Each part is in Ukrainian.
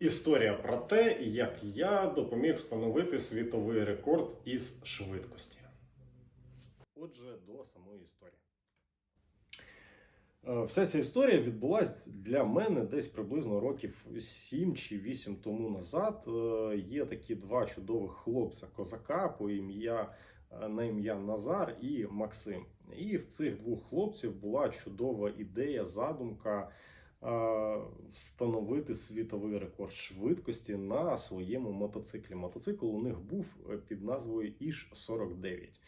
Історія про те, як я допоміг встановити світовий рекорд із швидкості. Отже, до самої історії. Е, Вся ця історія відбулася для мене десь приблизно років 7 чи 8 тому назад. Е, Є такі два чудових хлопця козака по ім'я е, на ім'я Назар і Максим. І в цих двох хлопців була чудова ідея, задумка встановити світовий рекорд швидкості на своєму мотоциклі. Мотоцикл у них був е, під назвою Іш 49.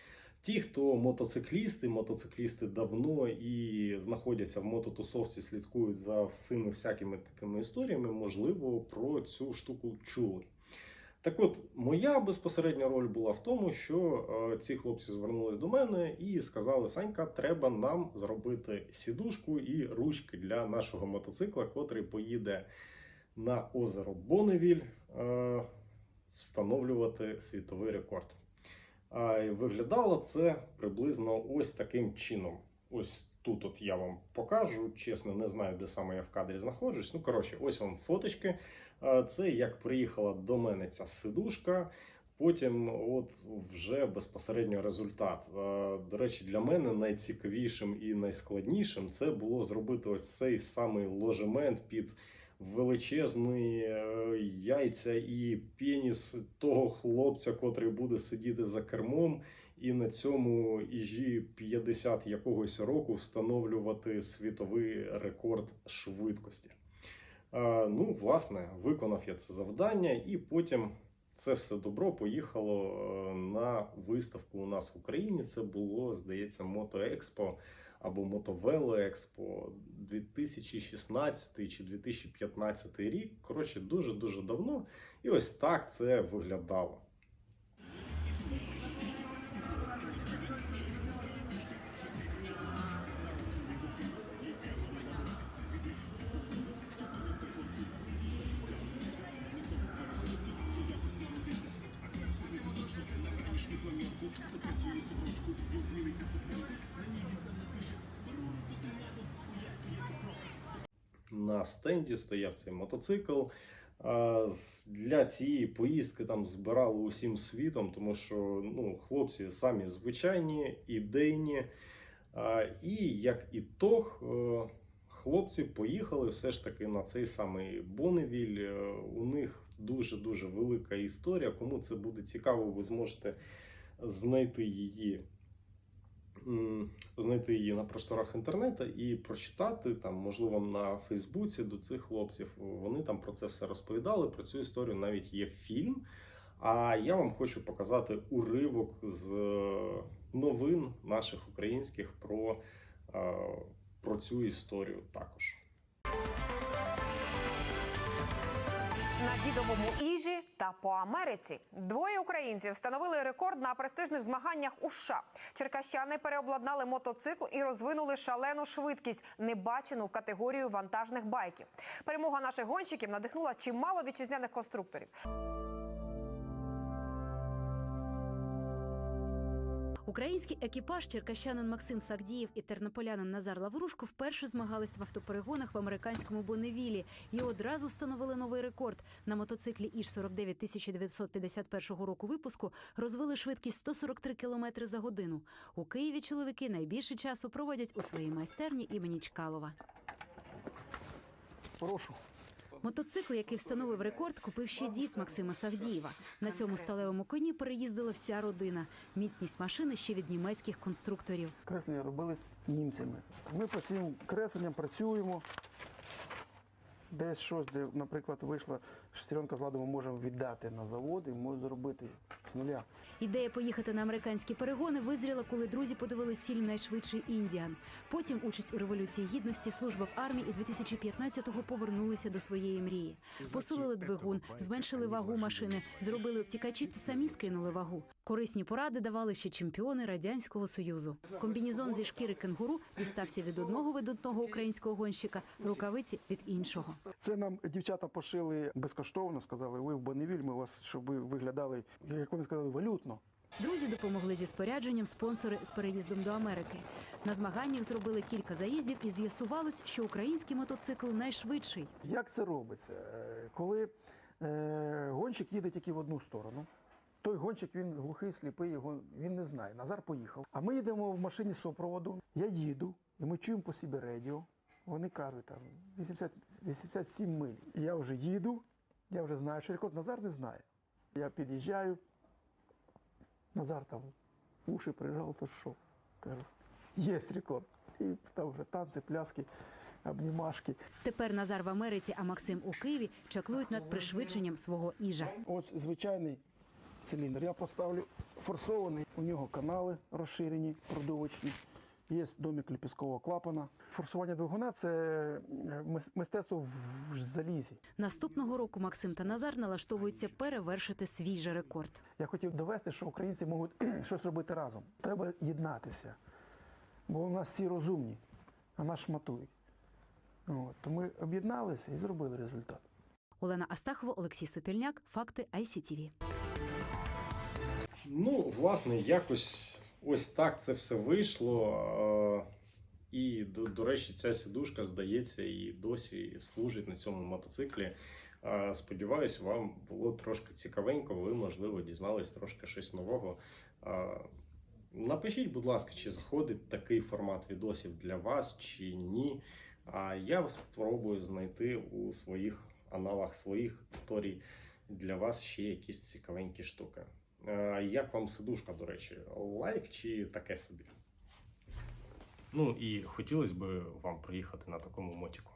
Ті, хто мотоциклісти, мотоциклісти давно і знаходяться в мототусовці, слідкують за всіми всякими такими історіями, можливо, про цю штуку чули. Так от, моя безпосередня роль була в тому, що е, ці хлопці звернулись до мене і сказали: Санька, треба нам зробити сідушку і ручки для нашого мотоцикла, котрий поїде на озеро Боневіль е, встановлювати світовий рекорд. А виглядало це приблизно ось таким чином. Ось тут от я вам покажу. Чесно, не знаю, де саме я в кадрі знаходжусь. Ну, коротше, ось вам фоточки. Це як приїхала до мене ця сидушка. Потім, от вже безпосередньо результат. До речі, для мене найцікавішим і найскладнішим це було зробити ось цей самий ложемент під величезні е, яйця і пеніс того хлопця, котрий буде сидіти за кермом, і на цьому іжі 50 якогось року встановлювати світовий рекорд швидкості. Ну, власне, виконав я це завдання, і потім це все добро поїхало е, на виставку у нас в Україні. Це було, здається, Мотоекспо або Мотовелоекспо 2016 чи 2015 рік. Коротше, дуже дуже давно. І ось так це виглядало. На стенді стояв цей мотоцикл. Для цієї поїздки там збирали усім світом, тому що ну, хлопці самі звичайні, ідейні. І як ітог, е, хлопці поїхали все ж таки на цей самий Боневіль. Е, У них дуже-дуже велика історія. Кому це буде цікаво, ви зможете знайти її знайти її на просторах інтернету і прочитати там, можливо, на Фейсбуці до цих хлопців. Вони там про це все розповідали. Про цю історію навіть є фільм. А я вам хочу показати уривок з е, новин наших українських про, е, про цю історію також. На дідовому іжі та по Америці двоє українців встановили рекорд на престижних змаганнях у США. Черкащани переобладнали мотоцикл і розвинули шалену швидкість, небачену в категорію вантажних байків. Перемога наших гонщиків надихнула чимало вітчизняних конструкторів. Український екіпаж черкащанин Максим Сагдієв і тернополянин Назар Лаврушко вперше змагались в автоперегонах в американському Бонневілі і одразу встановили новий рекорд. На мотоциклі Іж 49 1951 року випуску розвили швидкість 143 км за годину. У Києві чоловіки найбільше часу проводять у своїй майстерні імені Чкалова. Прошу. Мотоцикл, який встановив рекорд, купив ще дід Максима Савдієва. На цьому сталевому коні переїздила вся родина. Міцність машини ще від німецьких конструкторів. Креслення робились німцями. Ми по цим кресленням працюємо. Десь щось, де, наприклад, вийшла шестеренка з ладу, ми можемо віддати на завод і можемо зробити з нуля. Ідея поїхати на американські перегони визріла, коли друзі подивились фільм Найшвидший Індіан. Потім участь у революції гідності, служба в армії і 2015-го повернулися до своєї мрії. Посилили двигун, зменшили вагу машини, зробили обтікачі та самі скинули вагу. Корисні поради давали ще чемпіони радянського союзу. Комбінізон зі шкіри кенгуру дістався від одного видатного українського гонщика, рукавиці від іншого. Це нам дівчата пошили безкоштовно, сказали, ви в Бонневіль, ми вас, щоб ви виглядали, як вони сказали, валютно. Друзі допомогли зі спорядженням, спонсори з переїздом до Америки. На змаганнях зробили кілька заїздів і з'ясувалось, що український мотоцикл найшвидший. Як це робиться? Е, Коли е, гонщик їде тільки в одну сторону, той гонщик він глухий, сліпий, його він не знає. Назар поїхав. А ми їдемо в машині супроводу. Я їду, і ми чуємо по собі радіо. Вони кажуть, там 80, 87 миль. І я вже їду, я вже знаю, що рекорд Назар не знає. Я під'їжджаю. Назар там уші прижав, то що? Кажу, є рекорд. І там вже танці, пляски, обнімашки. Тепер Назар в Америці, а Максим у Києві чаклують над пришвидшенням свого іжа. Ось звичайний циліндр. Я поставлю форсований. У нього канали розширені, продовочні. Є домик ліпіскового клапана. Форсування двигуна це е, мистецтво в залізі. Наступного року Максим та Назар налаштовуються перевершити свій же рекорд. Я хотів довести, що українці можуть щось робити разом. Треба єднатися. Бо у нас всі розумні, а нас шматують. От. То ми об'єдналися і зробили результат. Олена Астахова, Олексій Сопільняк. Факти ICTV. Ну, власне, якось ось так це все вийшло. І, до, до речі, ця сідушка, здається, і досі служить на цьому мотоциклі. Сподіваюсь, вам було трошки цікавенько, ви, можливо, дізнались трошки щось нового. Напишіть, будь ласка, чи заходить такий формат відосів для вас, чи ні. А я спробую знайти у своїх аналах своїх історій для вас ще якісь цікавенькі штуки. Е, Як вам сидушка, до речі, лайк чи таке собі? Ну і хотілося б вам приїхати на такому мотіку.